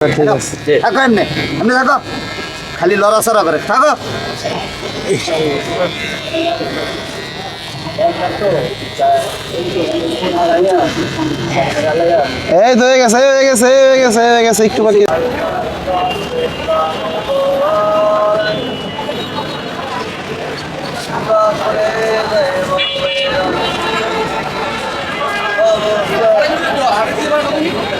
ঠিক আছে। থাকো। এমনি। এমনি থাকো। খালি লড়াচড়া করে। থাকো। এই তো হয়ে গেছে এই হয়ে গেছে এই হয়ে গেছে এই হয়ে গেছে একটু বাকি।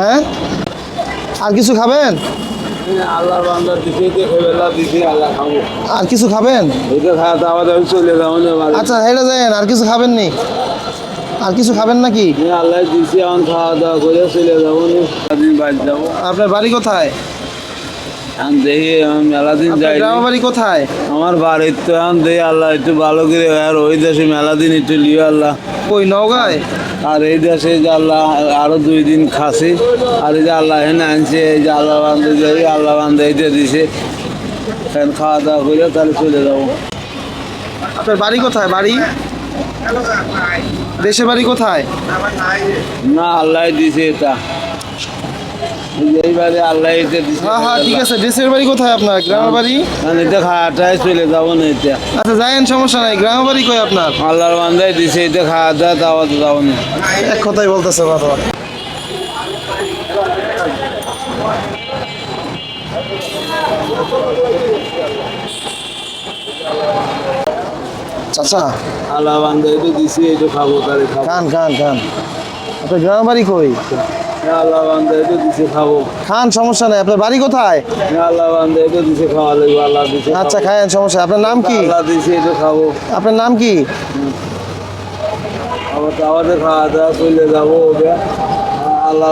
হ্যাঁ? আর কিছু খাবেন? আর কিছু খাবেন? খাওয়া দাওয়া চলে যাব আচ্ছা হেঁটে যান আর কিছু খাবেন নি? আর কিছু খাবেন নাকি? আল্লাহ দিছে এখন খাওয়া দাওয়া করে চলে যাব বাড়ি যাব। আপনার বাড়ি কোথায়? দেখি আমি মেলা দিন যাই গ্রামের বাড়ি কোথায়? আমার বাড়ির তো এখন দেখি আল্লাহ একটু ভালো করে আর ওই দেশে মেলা দিন একটু লিও আল্লাহ। ওই নওগাঁয়? আর এই দেশে যে আল্লাহ আরও দুই দিন খাসি আর এই যে আল্লাহ হেন আনছে এই যে আল্লাহ বান্ধে যাই আল্লাহ বান্ধে এইটা দিছে ফ্যান খাওয়া দাওয়া করে তাহলে চলে যাব। আপনার বাড়ি কোথায়? বাড়ি? দেশে বাড়ি কোথায়? না আল্লাহ দিছে এটা। এই এইবারে আল্লাহ দিছে। হ্যাঁ হ্যাঁ ঠিক আছে। দেশের বাড়ি কোথায় আপনার? গ্রামের বাড়ি? কারণ এটা খাওয়াটাই চলে যাব না এটা আচ্ছা সমস্যা নাই। গ্রামের বাড়ি কই আপনার? আল্লাহর দিছে এটা খাওয়া দাওয়া দাওয়া তো যাব না। এক কথাই বলতেছে বাবা। চাচা আল্লাহ দিছে এটা খাব তাহলে খাব। খান খান খান আপনার গ্রামের বাড়ি কই? আল্লাহ দিছে খাব। খান সমস্যা নাই। আপনার বাড়ি কোথায়? আল্লাহ দিছে খাওয়া লাগবে আল্লাহ দিছে আচ্ছা খায়েন সমস্যা আপনার নাম কি? আল্লাহ দিছে এটা খাব। আপনার নাম কি? তো আমাদের খাওয়া দাওয়া চলে যাব ওটা আল্লাহ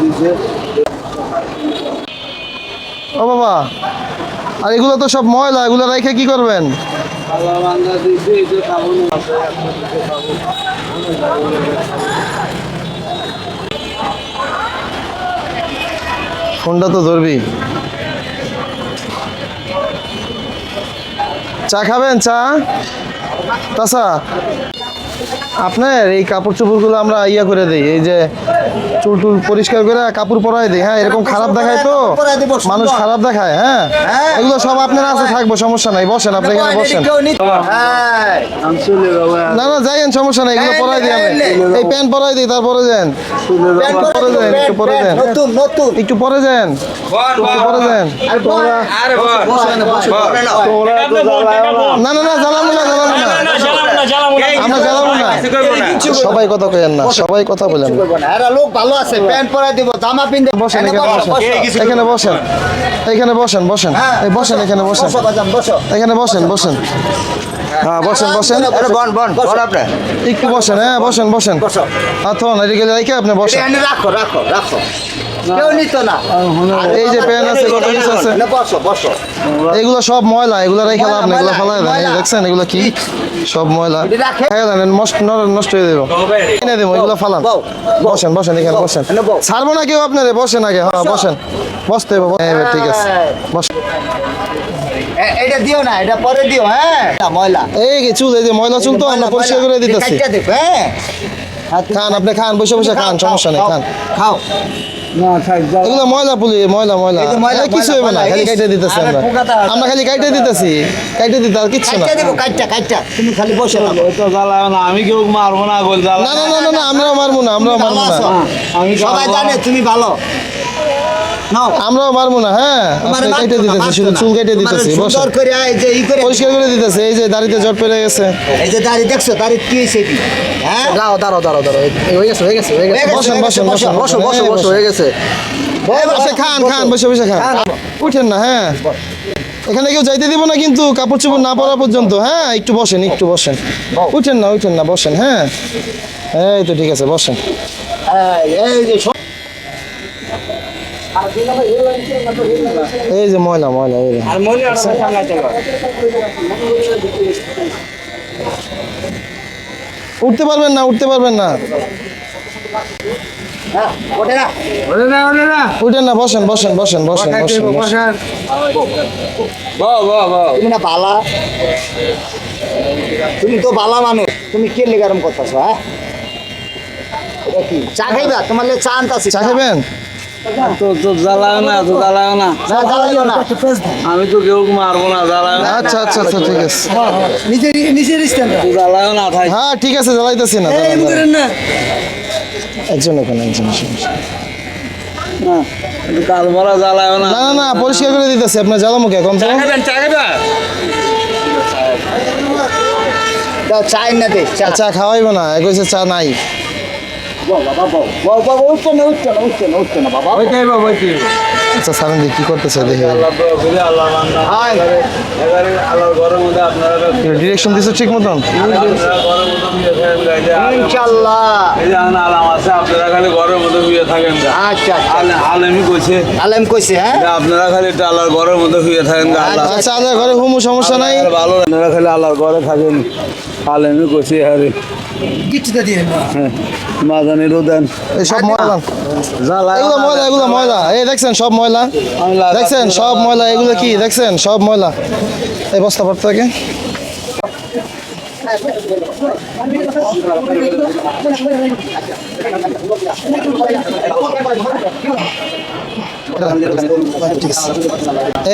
দিছে ও বাবা আর এগুলো তো সব ময়লা এগুলো রেখে কি করবেন? আল্লাহ বান্ধা দিছে এটা খাব না। ফোনটা তো ধরবি। চা খাবেন চা? তাসা আপনার এই কাপড় চোপড়গুলো আমরা ইয়া করে দিই এই যে চুল টুল পরিষ্কার করে কাপড় পরাই দিই। হ্যাঁ এরকম খারাপ দেখায় তো। মানুষ খারাপ দেখায় হ্যাঁ? হ্যাঁ। এগুলো সব আপনার আছে থাকব সমস্যা নাই। বসেন আপনি এখানে বসেন। হ্যাঁ। না না যাইয়েন সমস্যা নাই এগুলো পরাই দিই আমি। এই, প্যান্ট পরাই দিই তারপরে যান। পরে দেন, একটু পরে নতুন একটু পরে যান। একটু পরে যান। না। না না না জ্বালাবো না জ্বালাবো না। আমরা জ্বালাবো না। সবাই কথা কইেন না। সবাই কথা বলেন। না। এরা লোক ভালো আছে প্যান্ট পরাই দিব জামা পিনতে বসেন এখানে বসেন। এখানে বসেন। বসেন বসেন। হ্যাঁ, এই বসেন এখানে বসেন। বসো এখানে বসেন বসেন। হ্যাঁ বসেন বসেন। বন বন বন আপনি। একটু বসেন হ্যাঁ বসেন বসেন। বসো। হাত ধরুন এদিকে রেখে আপনি বসেন। রাখো রাখো রাখো। কেউ নিত না। এই যে প্যান আছে কত কিছু আছে। বসো বসো। এগুলো? সব ময়লা এগুলো রেখে লাভ নেই এগুলো ফেলাই দেন। দেখছেন এগুলো কি? সব ময়লা। খাইয়া দেন নষ্ট নষ্ট হয়ে দেবো। কিনে দেবো এগুলো ফালান। বসেন বসেন এখানে বসেন। ছাড়বো না কেউ আপনারে বসেন আগে। হ্যাঁ বসেন। বসতে হবে ঠিক আছে। বস। এ- এটা দিও না এটা পরে দিও হ্যাঁ। ময়লা এই চুল এই যে ময়লা চুল তো আমরা পরিষ্কার করে দিতেছি। হ্যাঁ। খান আপনি খান বসে বসে খান সমস্যা নেই খান। খাও। না থাক যাও। এগুলো ময়লা পুলি ময়লা ময়লা। এই যে ময়লা, এই কিছু হবে না খালি কাইটে দিতেছি আমরা। আমরা খালি কাইটে দিতেছি। কাইটে দিতে আর কিচ্ছু না। তুমি খালি বসে থাকো। ওই তো জ্বালাও না আমি কেউ মারবো না আমরা না না। না না না আমরাও মারবো না আমরাও মারবো না। আমি সবাই জানে তুমি ভালো। আমরাও মারবো না হ্যাঁ? মারতো কেটে দিতেছি শুধু চুল কেটে দিতেছি সুন্দর করে এই যে ই করে পরিষ্কার করে দিতেছে এই যে দাড়িতে জট পেরে গেছে। এই যে দাড়ি দেখছ দাড়ি কি কি হ্যাঁ? দাঁড়াও দাঁড়াও দাঁড়াও দাঁড়াও হয়ে গেছে হয়ে গেছে হয়ে গেছে। হয়ে গেছে, বসেন বসেন বসেন বসো বসো বসো হয়ে গেছে। বসে খান খান বসে বসে খান উঠেন না হ্যাঁ। এখানে কেউ যাইতে দিব না কিন্তু কাপড় চোপড় না পরা পর্যন্ত হ্যাঁ একটু বসেন একটু বসেন। উঠেন না উঠেন না বসেন হ্যাঁ। এই তো ঠিক আছে বসেন। এই যে সব- এই যে ময়লা ময়লা এই। উঠতে পারবেন না উঠতে পারবেন না। না উঠেন না বসেন বসেন বসেন বসেন তুমি না বালা? তুমি তো বালা মানুষ তুমি কে নিগারম করতেছো হ্যাঁ? চা খাইবা? তোমার চা আনতাছি চা খাবেন? তো তো না তো জ্বালায় না। না জ্বালাইও না। আমি তো কেউ মারবো না জ্বালায় আচ্ছা আচ্ছা আচ্ছা ঠিক আছে। জ্বালায় না থাই। হ্যাঁ ঠিক আছে জ্বালাইতেছি না না একজন ওখানে একজন না কাল ভরা জ্বালায় না। না না না পরিষ্কার করে দিতেছি আপনার জ্বালা মুখে কম চা এনে চা। চা খাওয়াইবো না এক চা নাই। আচ্ছা সারেন কি করতেছে দেখি। ডিরেকশন ঠিক মতন? আলাম- আছে আপনারা খালি ঘরের শুয়ে থাকেন। আচ্ছা আচ্ছা। কইছে। আলেম কইছে হ্যাঁ? আপনারা খালি আল্লাহর ঘরের মধ্যে শুয়ে থাকেন আল্লাহ। আচ্ছা আল্লাহ ঘরে হুমু সমস্যা নাই। ভালো আপনারা খালি আল্লাহর ঘরে থাকেন। আলেমি কইছে আরে কিচ্ছুটা দিয়ে না হ্যাঁ, মাদানিরও দেন এই সব ময়লা। এগুলো ময়লা এগুলো ময়লা। এই দেখছেন সব ময়লা। দেখছেন। সব ময়লা। এগুলো কি? দেখছেন সব ময়লা। এই বস্তা পড়তে থাকে।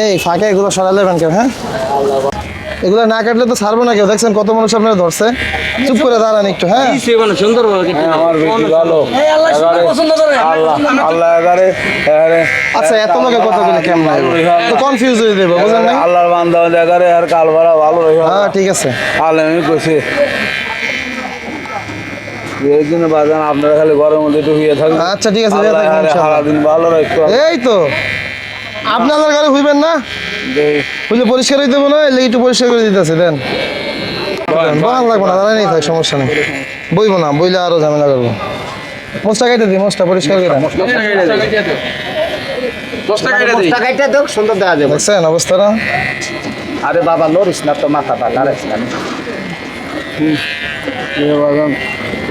এই ফাঁকে এগুলো সরাই নেবেন কেউ হ্যাঁ? এগুলো না কাটলে তো ছাড়বো না কেউ। দেখছেন কত মানুষ আপনারা ধরছে? চুপ করে দাঁড়ান একটু হ্যাঁ? হ্যাঁ, ভালো। আল্লাহ আল্লাহ এবারে এবারে আচ্ছা এত লোকে কথা বলে কেমন? তো কনফিউজ হয়ে দেবো বুঝলেন না আল্লাহর বান্দা জায়গারে আর কাল ভরা ভালো হ্যাঁ ঠিক আছে। আলেমই কইছে এই জন্য বাজান আপনারা খালি ঘরের মধ্যে একটু থাকবেন আচ্ছা, ঠিক আছে, আল্লাহ। সারাদিন ভালো রাখতো এই তো আপনাদের ঘরে হইবেন না? বুঝলে পরিষ্কার হইতে না এলে একটু পরিষ্কার করে দিতেছে দেন। বাগান লাগবো না দাঁড়াই থাক সমস্যা নেই। বইবো না বইলে আরও ঝামেলা করব। মোস্টা কেটে দিই মোস্টা পরিষ্কার করে। মোটা কাইটা দাও সুন্দর দেখা যাবে। দেখছেন অবস্থাটা? আরে বাবা লরিস না তো মাথাটা দাঁড়াইস না বাজান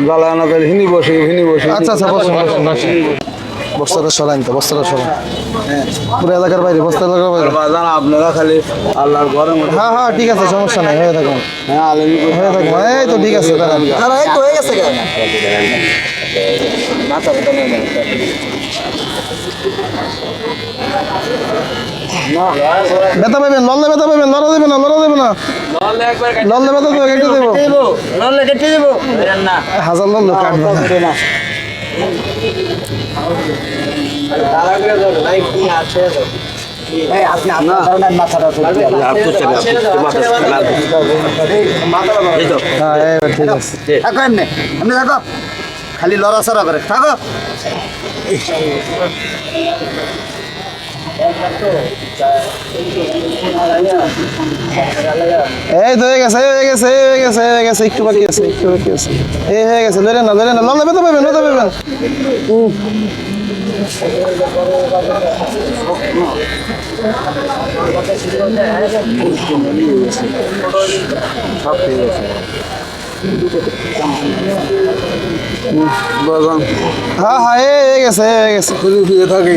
জ্বালায় না তাহলে হিনি বসে হিনি বসে আচ্ছা আচ্ছা বসুন বসুন বসুন। বস্তাটা সরাইন তো বস্তাটা সরান পুরো এলাকার বাইরে বস্তা এলাকার বাইরে। আপনারা খালি আল্লাহর ঘরের হ্যাঁ হ্যাঁ ঠিক আছে সমস্যা নেই হয়ে থাকুন হ্যাঁ হয়ে থাকুন এই তো ঠিক আছে দাঁড়ান। এই তো হয়ে গেছে ব্যথা পাবেন লড়লে ব্যথা পাবেন লড়া দেবে না লড়া দেবে না। লড়লে ব্যথা দেবে কেটে দেবো। নলে কেটে দেবো। হাজার লড়লে কাটবে না। হ্যাঁ খালি লড়াচড়া করে থাকো এই তো হয়ে গেছে এই হয়ে গেছে এই হয়ে গেছে এই হয়ে গেছে একটু বাকি আছে একটু বাকি আছে এই হয়ে গেছে লড়ে না লড়ে না লড়লে ব্যথা পাবেন ব্যথা পাবেন উম। বাজান। হ্যাঁ হ্যাঁ এই হয়ে গেছে এই হয়ে গেছে। শুধু শুয়ে থাকি।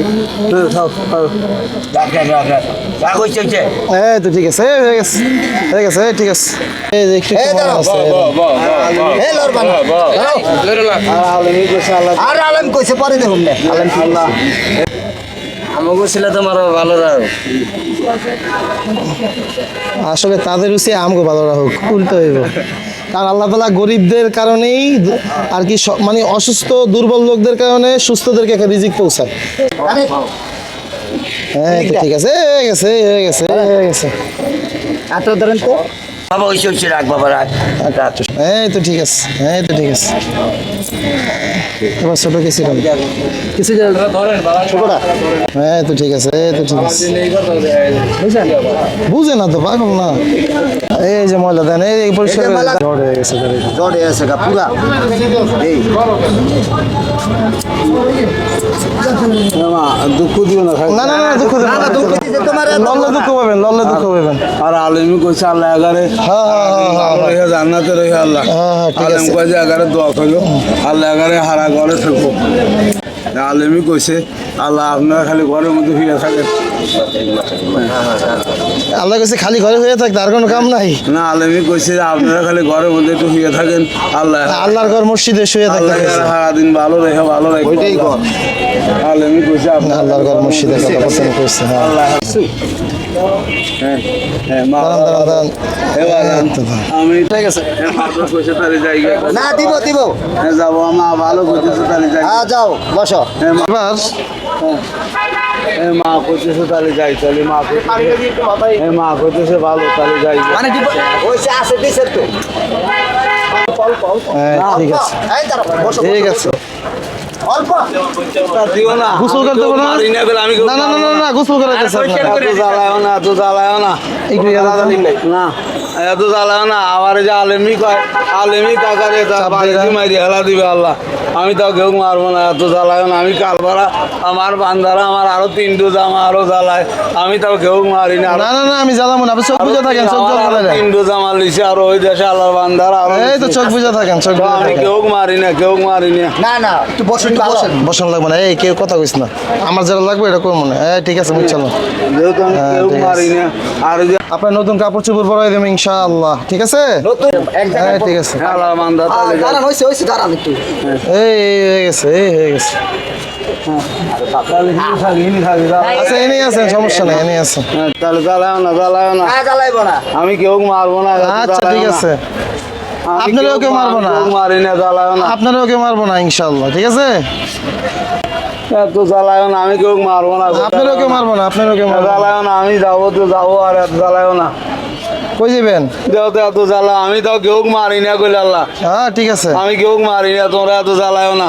হ্যাঁ। তো ঠিক আছে হয়ে গেছে হয়ে গেছে ঠিক আছে। এই যে একটু। আর আলেমই কইছে আল্লাহ। আর আলেম কইছে পরে দেখুন না। আলেম কি আল্লাহ আমাকে ছিল তোমার ভালো রাখো আসলে তাদের উচিত আমগো ভালো রাখুক উল্টো হইব। কারণ আল্লাহ তালা গরিবদের কারণেই আর কি মানে অসুস্থ দুর্বল লোকদের কারণে সুস্থদেরকে একটা রিজিক পৌঁছায়। হ্যাঁ ঠিক আছে হয়ে গেছে হয়ে গেছে হয়ে গেছে। এত ধরেন তো? বাবা ওইসে ওইসে রাখ বাবা রাখ। এই তো ঠিক আছে এই তো ঠিক আছে। এবার ছোট কিছু কিছু ছোটটা? এই তো ঠিক আছে এই তো ঠিক আছে। বুঝে না তো পাগল না। এই যে ময়লা দেন এই পরিষ্কার এই যে ময়লা- ঝড় হয়ে গেছে পুরা। এই। দুঃখ দিও না না না না দুঃখ দেবেন না, লড়লে দুঃখ পাবেন লড়লে দুঃখ পাবেন। আর আলেমি কইছে আল্লাহ এগারে। রহে জান্নাতে রহে আল্লাহ। হ্যাঁ, হ্যাঁ, আলেম। কইছে এগারে দোয়া করো আল্লাহ এগারে হারা ঘরে থাকো। আলেমি কইছে আল্লাহ আপনারা খালি ঘরের মধ্যে ফিরে থাকেন। আল্লাহ কইছে খালি ঘরে হয়ে থাকে তার কোনো কাম নাই। না আলেমি কইছে যে আপনারা খালি ঘরের মধ্যে একটু শুয়ে থাকেন আল্লাহ আল্লাহর ঘর মসজিদে শুয়ে গেছে। সারাদিন ভালো রেখে ভালো রেখে ওইটাই কর। আলেমি কইছে আপনার আল্লাহর ঘর মসজিদে কথা পছন্দ করছে হ্যাঁ। আল্লাহ হ্যাঁ হ্যাঁ। আমি ঠিক আছে। না দিব দিব। হ্যাঁ, যাব মা ভালো তাহলে যাই। হ্যাঁ যাও বসো। হ্যাঁ এবার এ মা কইতেছে তাহলে যাই তাহলে মা কইতেছে এ মা কইতেছে ভালো তাহলে যাই মানে আছে দিছে তো হ্যাঁ, ঠিক আছে। ঠিক গোসল করতে হবে না? মারি না আমি না না না না না গোসল করে। গেছে আপনার। এত জ্বালায় না এত জ্বালায় না। একটু না। এত জ্বালায় না। আমার যে আলেমি কয় আলেমি কাকারে তা মারি হেলা দিবে আল্লাহ। আমি কেউ মারবো না এত জ্বালায় না। আমি কালবারা আমার বান্দারা আমার আরও তিনটু জামা আরও জ্বালায়। আমি তাও কেউ মারি না। না না না আমি জ্বালাবো না। চোখ বুঝে থাকেন চোখ ফেলে তিনটু জামা লিছে আর ওই দেশে আল্লাহর বান্দারা আরও এই তো চোখ বুঝে থাকেন চোখ আমি কেউ মারি না কেউ মারি না। না না একটু বসো বসেন লাগবে না। এই কেউ কথা কইস না। আমার যেটা লাগবে এটা করব না? হ্যাঁ, কেউ ঠিক আছে। মারি না আর ওই যে আপনার নতুন কাপড় চোপড় পরাই দেবেন ইনশাআল্লাহ। ঠিক আছে? হ্যাঁ ঠিক আছে। দাঁড়ান একটু। এই হয়ে গেছে এই হয়ে গেছে। হ্যাঁ, হ্যাঁ আমি কেউ মারবো না আচ্ছা ঠিক আছে। আপনারাও কেউ মারবো না। মারি না জ্বালায় না। আপনারও কেউ মারবো না ইনশাআল্লাহ ঠিক আছে? এত জ্বালায় না আমি কেউ মারবো না। আপনারও কেউ মারবো না আপনারও কেউ জ্বালায় না। আমি যাব তো যাব আর এত জ্বালায় না। কই যাবেন? দেও তো এত জ্বালা আমি তাও কেউ মারি না কইলে আল্লাহ। হ্যাঁ ঠিক আছে। আমি কেউ মারি না তোমরা এত জ্বালায় না।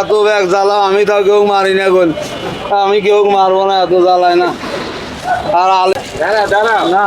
এত ব্যাগ জ্বালাও আমি তাও কেউ মারি না কইল। আমি কেউ মারবো না এত জ্বালায় না। আর আলে দাঁড়া দাঁড়া। না।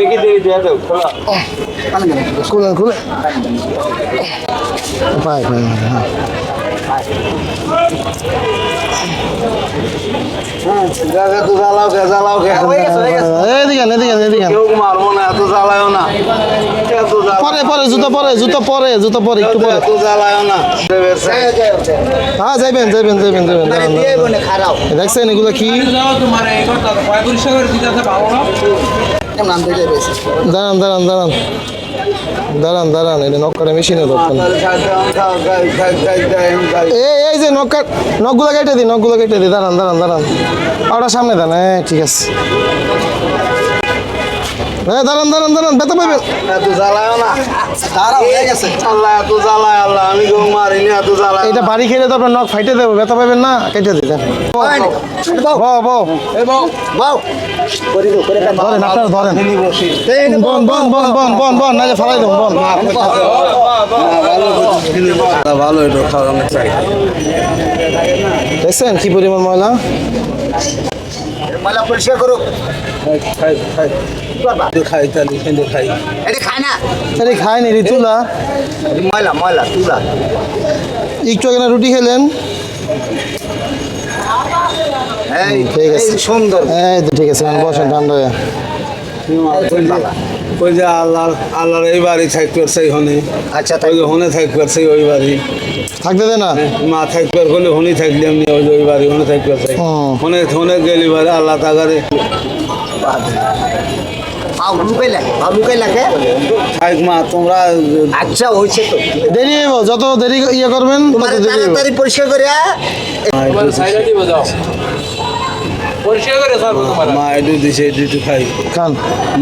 মারবো আমাকে পেকে দিয়ে দিয়ে দাও খোলা খুলেন খুলে পাই পাই হ্যাঁ হয়ে হয়ে পরে পরে জুতো পরে জুতো পরে জুতো পরে। হ্যাঁ মানে দেখছেন এগুলো কি দাঁড়ান দাঁড়ান দাঁড়ান দাঁড়ান দাঁড়ান, এটা মেশিনে ধরতেন এই এই যে নক নকগুলো কেটে দিই নখগুলো কেটে দিই। দাঁড়ান দাঁড়ান দাঁড়ান। ওটা সামনে দাঁড়ান হ্যাঁ ঠিক আছে। হ্যাঁ দাঁড়ান দাঁড়ান দাঁড়ান ব্যথা পাইবেন? এত জ্বালায়ও না। তারা হয়ে গেছে। আল্লাহ এত জ্বালায় আল্লাহ আমি কেউ মারিনি এত জ্বালায় এটা বাড়ি খেলে তো আপনার নখ ফাইটে দেবো ব্যথা পাইবেন না? কেটে দিই দেন। বউ। বউ এবং বাউ। করে দাও করে দাও ধরেন আপনারা ধরেন। বন বন বন বন বন বন ফালাই দেবো বন। ভালো এটা খাওয়ানো চাই দেখছেন কি পরিমাণ ময়লা? ময়লা পরিষ্কার করো খাই খাই কি করবা খাই তাহলে খেলে খাই। এটা খায় না? আরে খায়নি ঋতুলা এটা ময়লা ময়লা তুলা। একটু আগে রুটি খেলেন? এই ঠিক আছে। সুন্দর। এই ঠিক আছে বসেন ঠান্ডা ওই যে আল্লাহ আল্লাহর এই বাড়ি হনে আচ্ছা ওই যে হনে থাকতে পারছে ওই বাড়ি। থাকতে দে না? মা থাকতে পার করলে হনি থাকলে এমনি ওই ওই বাড়ি হনে থাকতে। হনে হনে গেলি বাড়ি আল্লাহ তাগারে মা তোমরা আচ্ছা হয়েছে তো। দেরি হইব যত দেরি ইয়ে করবেন তত দেরি তাড়াতাড়ি পরিষ্কার করে মা একটু দিছে একটু খাই। খান।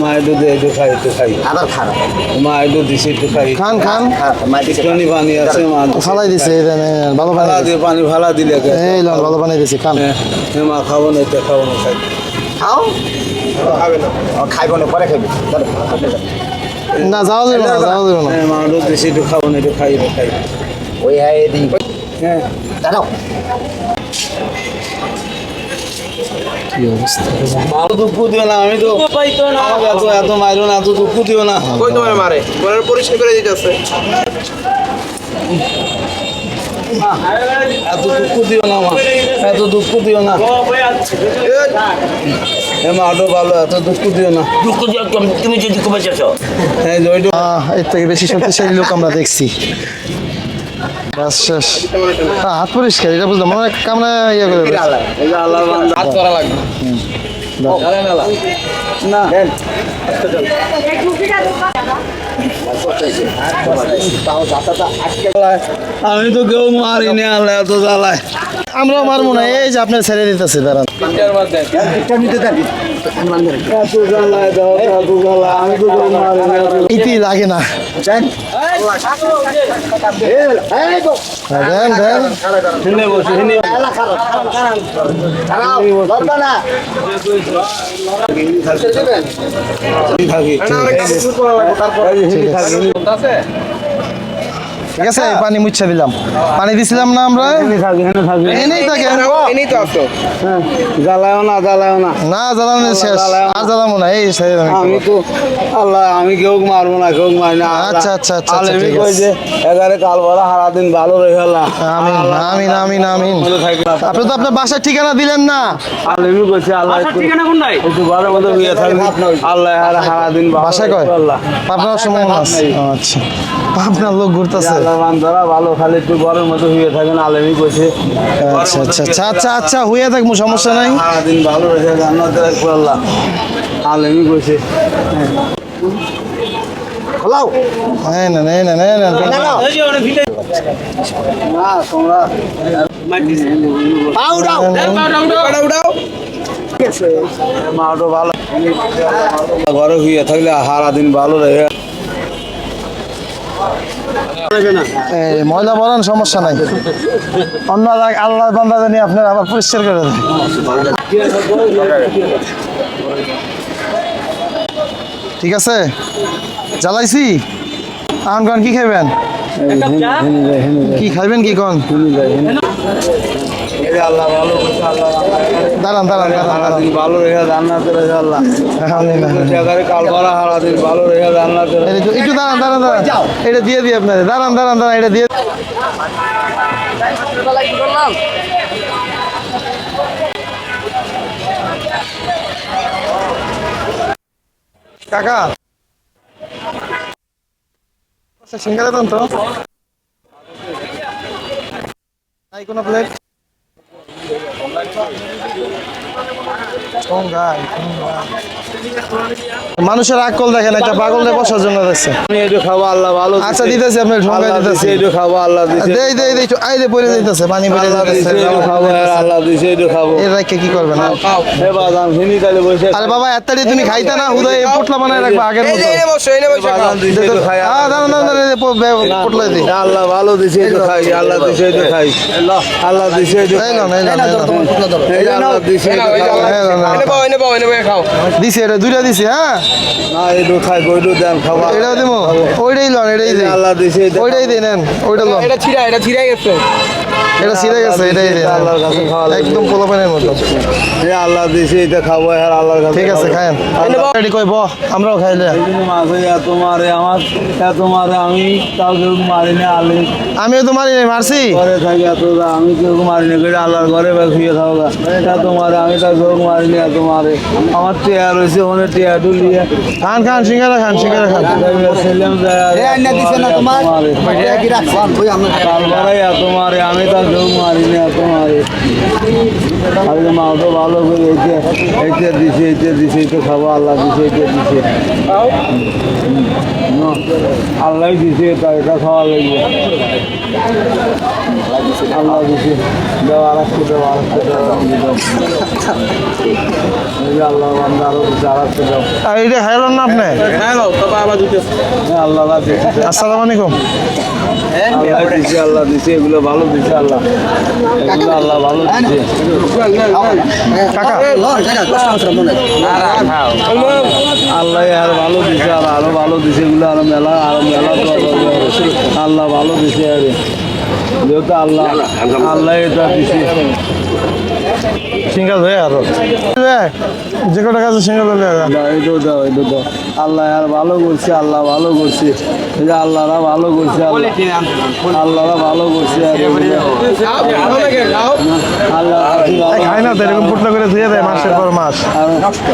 মা একটু দে একটু খাই একটু খাই। আবার খারাপ মা একটু দিছে একটু খাই। খান খান। একটুখানি পানি আছে মা ফালাই দিছে ভালো পানি দিছে। দিয়ে পানি ফালা দিলে? এই ভালো পানি দিছে খান। হ্যাঁ, হ্যাঁ, মা খাব না এটা খাব না খাই। খাও। খাইব না পরে খাইবি। না যাওয়া যাবে না যাওয়া যাবে না। হ্যাঁ, মা একটু দিছে একটু খাব না একটু খাই খাই ওই হ্যাঁ এদিক। হ্যাঁ। দাঁড়াও। এত দুঃখ দিও না আমি তো আমাকে এত এত মারো না এত দুঃখ দিও না। কই তোমার মারে? পরিষ্কার করে দিতেছে। এত দুঃখ দিও না মা। এত দুঃখ দিও না। এ মা আটো ভালো এত দুঃখ দিও না। দুঃখ দিয়ে তুমি- তুমি যদি কমে হ্যাঁ যে আহ, এর থেকে বেশি শক্তিশালী লোক আমরা দেখছি। বাস শেষ। হাত পরিষ্কার এটা বুঝলাম। মনে হয় কামড়া ইয়ে করে যে হাত লাগবে। না। আমি তো কেউ মারিনি আল্লাহ এত জ্বালায়। আমরা মারবো না এই যে আপনার ছেড়ে দিতেছে দাঁড়ান। নিতে জ্বালায় ইতি লাগে না। হ্যাঁ, দেন দেন হিনে বসে হিনে খারাপ ধরবা না থাকি ঠিক আছে? পানি মুচ্ছা দিলাম। পানি দিছিলাম না আমরা? এনেই থাকে এনেই তো আসো হ্যাঁ জ্বালায়ও না জ্বালায়ও না। না জ্বালানো শেষ। আর জ্বালাবো না। এই আমি তো আল্লাহ আমি কেউ মারবো না কেউ মারি না। আচ্ছা, আচ্ছা, আচ্ছা, ঠিক আছে। এগারে কাল বড় সারা দিন ভালো আমিন আমিন আমিন আমিন। আপনি তো আপনার বাসার ঠিকানা দিলেন না। আল্লাহ কইছে আল্লাহ ঠিকানা কোন নাই? একটু থাকবে আল্লাহ আর সারা দিন বাসায় কয়? আপনার সময় আছে আচ্ছা। আপনার লোক ঘুরতেছে। বান্দারা ভালো খালি একটু ঘরের মধ্যে হয়ে থাকেন আলেমি কইছে। আচ্ছা আচ্ছা আচ্ছা আচ্ছা আচ্ছা হইয়া থাকব সমস্যা নাই। সারা দিন ভালো রেখে জান্নাতে রাখব আল্লাহ আলেমি কইছে। খোলাও হ্যাঁ না না না না না না তোমরা দাও মাটো ভালো। ঘরে হইয়া থাকলে সারা দিন ভালো রেখে এই ময়লা বলেন সমস্যা নাই। অন্য আল্লাহ বান্দা জানি আপনার আবার পরিষ্কার করে দেন ঠিক আছে? জ্বালাইছি? আন কন কি খাইবেন? কি খাইবেন কি কন? আল্লাহ ভালো করছে আল্লাহ। দাঁড়ান দাঁড়ান দাঁড়ান সারা দাঁড়ান। দিন ভালো রেখে জান্নাতে আল্লাহ। আলহামদুলিল্লাহ। সেখানে কাল ভরা সারা দিন ভালো রেখে জান্নাতে একটু একটু দাঁড়ান দাঁড়ান দাঁড়ান। এটা দিয়ে দিই আপনাদের। দাঁড়ান দাঁড়ান দাঁড়ান এটা দিয়ে কাকা। আচ্ছা সিঙ্গারা দেন তো। নাই কোনো প্লেট ঠোঙ্গাই, ঠোঙ্গাই। মানুষের আকল দেখেন একটা পাগলে বসার জন্য দেখছে আমি একটু খাব আল্লাহ ভালো আচ্ছা দিতেছি আপনার ঠোঙ্গাই আল্লাহ দিতেছি একটু খাব আল্লাহ দেই দেই দেই আই দে পড়ে যাইতেছে পানি পড়ে যাইতেছে আল্লাহ দিছে একটু খাব এর রাখে কি করবেন আর? এ বাদাম ফিনি তাহলে বসে আরে বাবা এত্তাড়ি তুমি খাইতা না হুদয় পোটলা বানায় রাখবা আগের এই মতো যে এনে বসো এনে বসো খাও বাদাম দিছে একটু খাই আ দাঁড়ান দাঁড়ান, এই পোটলা দি আল্লাহ ভালো দিছে একটু খাই আল্লাহ দিছে একটু খাই আল্লাহ দিছে একটু এই খাই এই লন এই লন। এই যে আল্লাহ দিছে একটু খাই এই লন, এই এনে লন। বাও এনে বাও এনে বাও খাও দিছি এটা দুইটা দিছে হ্যাঁ না একটু খাই গইডু দেন খাব। এটা দিব ওইটাই লন এটাই এই দিই আল্লাহ দিছে ওইটাই দেন ওইটা লন। এটা ছিড়া এটা ছিড়া গেছে এটা ছিঁড়ে গেছে এটাই। একদম পোলাপানের মতো। আল্লাহ দিছে এটা খাব আর আল্লাহর কাছে ঠিক আছে খায়েন। রেডি কই বহ আমরাও খাইলে এত মারে আমার এত মারে আমি তাও কেউ মারিনি আলে আমিও তো মারি নাই, মারছি। ঘরে থাকি এত আমি কেউ মারিনি কেটে আল্লাহর ঘরে বা শুয়ে থাকা এত মারে আমি তার কেউ এত মারে। আমার টিয়া রয়েছে ওখানে টিয়া টুলিয়ে খান খান সিঙ্গারা খান সিঙ্গারা খান। ছেলেম যায় না তোমার? মারে আমরা এত মারে আমি তার কেউ মারে আর এই যে মাওটা ভালো করে এইটা এইটা দিছে এইটা দিছে এইটা খাব আল্লাহ দিছে এইটা দিছে আল্লাহ দিছে এটা খাওয়া লাগবে। আল্লাহ আল্লাহ আরও না আপনি হ্যাঁ, এগুলো ভালো দিছে আল্লাহ আল্লাহ ভালো দিছে আল্লাহ আর ভালো দিছে আর আরও ভালো দিছে এগুলো আরও মেলা আরও মেলা আল্লাহ ভালো দিছে আর যেহেতু আল্লাহ আল্লাহ এটা দিছি। সিঙ্গেল হয়ে আরও। যে কটা কাছে সিঙ্গেল হলে আল্লাহ আর ভালো করছি আল্লাহ ভালো করছে। যে আল্লাহরা ভালো করছে আল্লাহ। আল্লাহরা ভালো করছে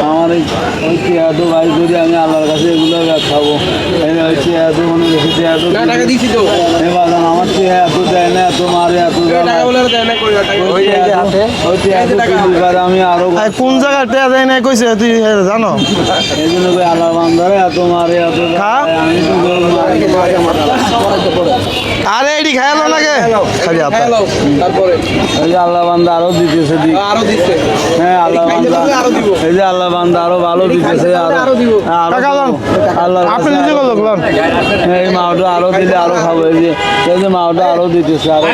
আমার ওই চেয়ারটো ভাই করি আমি আল্লাহর কাছে এগুলো খাব ওই চেয়ারটো মনে দিছি তো। এবার আমার চেয়ার এত দেয় না এত মারে এত আমি আরও কোন জায়গায় টেয়া দেয় না কইছে? তুই জানো? এই জন্য আল্লাহ বান্দারে এত মারে এত আমি তো মারি আরে নাকি? খালি হাতে তারপরে? এই যে আল্লাহ বান্দা আরও দিতেছে আরও দিচ্ছে। হ্যাঁ আল্লাহ বান্দা। এই যে আল্লাহ বান্দা আরও ভালো দিতেছে আরও আরও দিব। আরও টাকা লন। দিব। আল্লাহর আপনি কাছে নিজে আরো- করল লন এই মাওটা আরও দিলে আরও খাব। এই যে এই যে মাওটা আরও দিতেছে আরও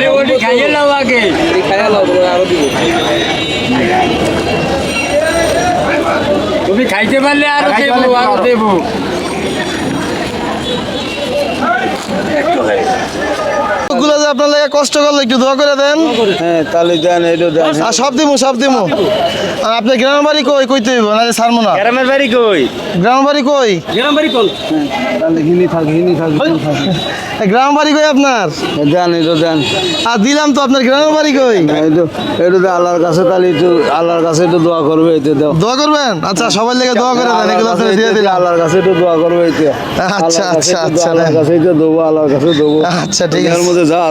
এই খাইয়া লাও তোমার আরও দিব। তুমি খাইতে পারলে আর দেবো আর দেবো। যে আপনার লাগে কষ্ট করলে একটু দোয়া করে দেন। হ্যাঁ তাহলে দেন এটা দেন। আর সব দিমু সব দিমু। আর আপনি গ্রামের বাড়ি কই? কইতে হইব না সারমো না। গ্রামের বাড়ি কই? গ্রামের বাড়ি কই? গ্রামের বাড়ি কোন? তাহলে হিনি থাক হিনি থাক বাড়ি কই আপনার? দেন এটা দেন। আর দিলাম তো আপনার গ্রামের বাড়ি কই? এটা এটা তো আল্লাহর কাছে তাহলে একটু আল্লাহর কাছে একটু দোয়া করবে এতে দাও। দোয়া করবেন? আচ্ছা সবার লেগে দোয়া করে দেন এগুলো আপনি দিয়ে দিলাম। আল্লাহর কাছে একটু দোয়া করবে এতে আচ্ছা, আচ্ছা, আচ্ছা, আল্লাহর কাছে একটু দেবো আল্লাহর কাছে দেবো। আচ্ছা ঠিক আছে। মধ্যে যা